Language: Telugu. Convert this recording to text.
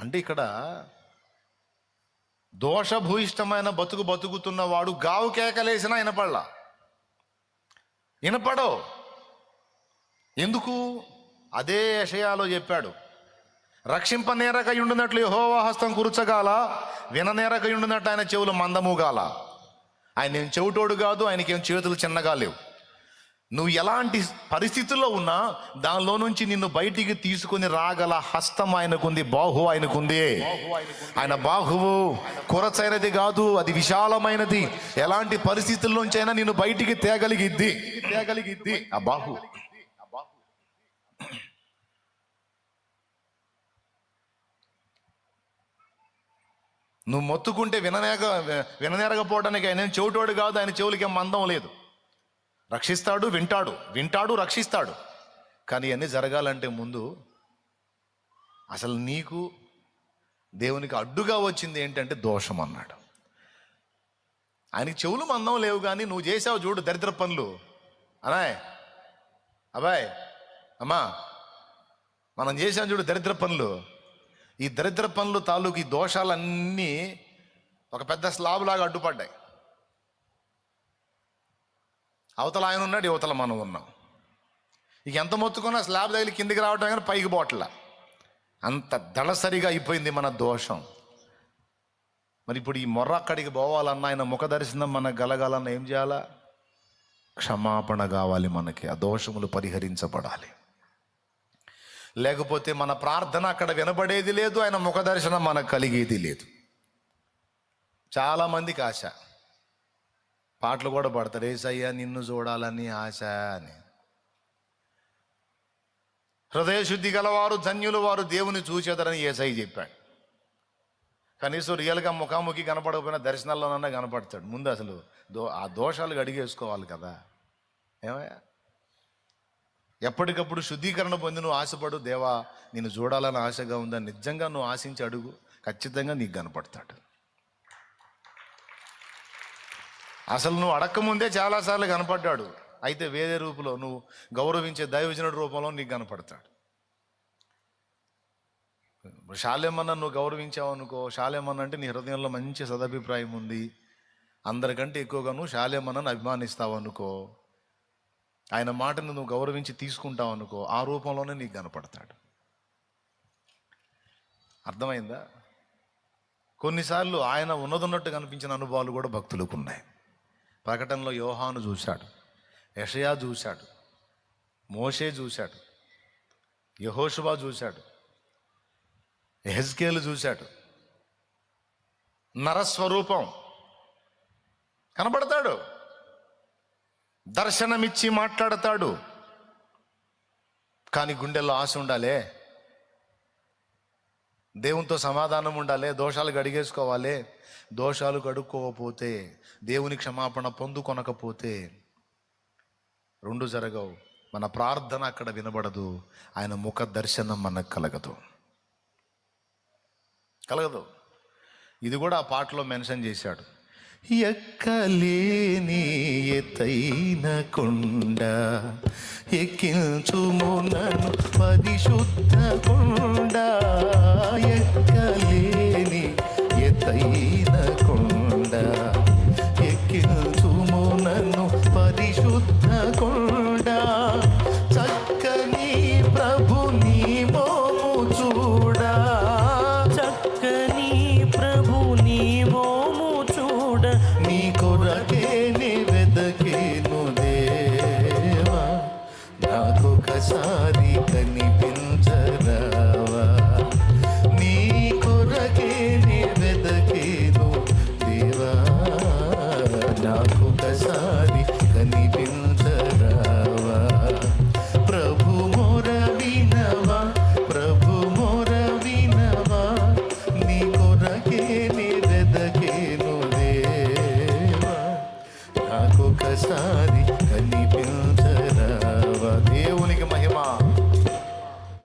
అంటే ఇక్కడ దోషభూయిష్టమైన బతుకు బతుకుతున్నవాడు గావు కేకలేసినా వినపడలా. వినపడో ఎందుకు? అదే యషయాలో చెప్పాడు. రక్షింపనేరకయుండునట్లు యెహోవా హస్తం కురుచగాల విననేరకయుండునట్టు ఆయన చెవులు మందముగాల. ఆయన ఏం చెవిటోడు కాదు ఆయనకేం చేతులు చిన్నగా లేవు. నువ్వు ఎలాంటి పరిస్థితుల్లో ఉన్నా దానిలో నుంచి నిన్ను బయటికి తీసుకుని రాగల హస్తం ఆయనకుంది బాహు ఆయనకుంది. ఆయన బాహువు కొరచైనది కాదు అది విశాలమైనది. ఎలాంటి పరిస్థితుల్లోంచైనా నిన్ను బయటికి తేగలిగిద్ది. తేగలిగిద్ది. ఆ బాహు నువ్వు మొత్తుకుంటే విననేక విననేరకపోవడానికి ఆయన చెవిటోడు కాదు ఆయన చెవులకి మందం లేదు. రక్షిస్తాడు వింటాడు. వింటాడు రక్షిస్తాడు. కానీ అన్నీ జరగాలంటే ముందు అసలు నీకు దేవునికి అడ్డుగా వచ్చింది ఏంటంటే దోషం అన్నాడు. ఆయనకి చెవులు మందం లేవు కానీ నువ్వు చేసావు చూడు దరిద్ర పనులు. అనాయ్ అబాయ్ అమ్మా మనం చేసాం చూడు దరిద్ర పనులు. ఈ దరిద్ర పనులు తాలూకు ఈ దోషాలన్నీ ఒక పెద్ద స్లాబ్ లాగా అడ్డుపడ్డాయి. అవతల ఆయన ఉన్నాడు యువతల మనం ఉన్నాం. ఇక ఎంత మొత్తుకున్నా స్లాబ్ తగిలి కిందికి రావటం కానీ పైకి పోట్ల అంత దళసరిగా అయిపోయింది మన దోషం. మరి ఇప్పుడు ఈ మొర్ర అక్కడికి పోవాలన్నా ఆయన ముఖ దర్శనం మనకు గలగాలన్నా ఏం చేయాలా? క్షమాపణ కావాలి మనకి ఆ దోషములు పరిహరించబడాలి. లేకపోతే మన ప్రార్థన అక్కడ వినబడేది లేదు ఆయన ముఖ దర్శనం మనకు కలిగేది లేదు. చాలామందికి ఆశ. పాటలు కూడా పడతారు. ఏసయ్యా నిన్ను చూడాలని ఆశ అని. హృదయ శుద్ధి గలవారు ధన్యులు వారు దేవుని చూచేదరని ఏసై చెప్పాడు. కనీసం రియల్గా ముఖాముఖి కనపడకపోయినా దర్శనాల్లోనన్నా కనపడతాడు. ముందు అసలు దో ఆ దోషాలు అడిగేసుకోవాలి కదా. ఏమయ్యా? ఎప్పటికప్పుడు శుద్ధీకరణ పొంది నువ్వు ఆశపడు. దేవా నేను చూడాలని ఆశగా ఉందని నిజంగా నువ్వు ఆశించి అడుగు. ఖచ్చితంగా నీకు కనపడతాడు. అసలు నువ్వు అడక్కముందే చాలాసార్లు కనపడ్డాడు. అయితే వేరే రూపంలో నువ్వు గౌరవించే దైవజనుడి రూపంలో నీకు కనపడతాడు. శాలేమన్న నువ్వు గౌరవించావు అనుకో శాలేమన్న అంటే నీ హృదయంలో మంచి సదభిప్రాయం ఉంది. అందరికంటే ఎక్కువగా నువ్వు శాలేమన్నను అభిమానిస్తావు అనుకో ఆయన మాటను నువ్వు గౌరవించి తీసుకుంటావు అనుకో ఆ రూపంలోనే నీకు కనపడతాడు. అర్థమైందా? కొన్నిసార్లు ఆయన ఉన్నదున్నట్టు కనిపించిన అనుభవాలు కూడా భక్తులకు ఉన్నాయి. ప్రకటనలో యోహాను చూశాడు యషయా చూశాడు మోషే చూశాడు యహోషువా చూశాడు ఎహెజ్కేలు చూశాడు. నరస్వరూపం కనబడతాడు. దర్శనమిచ్చి మాట్లాడతాడు. కానీ గుండెల్లో ఆశ ఉండాలే. దేవునితో సమాధానం ఉండాలి దోషాలు గడిగేసుకోవాలి దోషాలు కడుక్కోకపోతే దేవుని క్షమాపణ పొందుకొనకపోతే రెండు జరగవు. మన ప్రార్థన అక్కడ వినబడదు. ఆయన ముఖ దర్శనం మనకు కలగదు. కలగదు. ఇది కూడా ఆ పాటలో మెన్షన్ చేశాడు. ఎక్కలేని ఎతైన కొండ ఎక్కించుము నన్ను పరిశుద్ధ కొండ ఎక్కలేని ఎతైన కొండ சாதி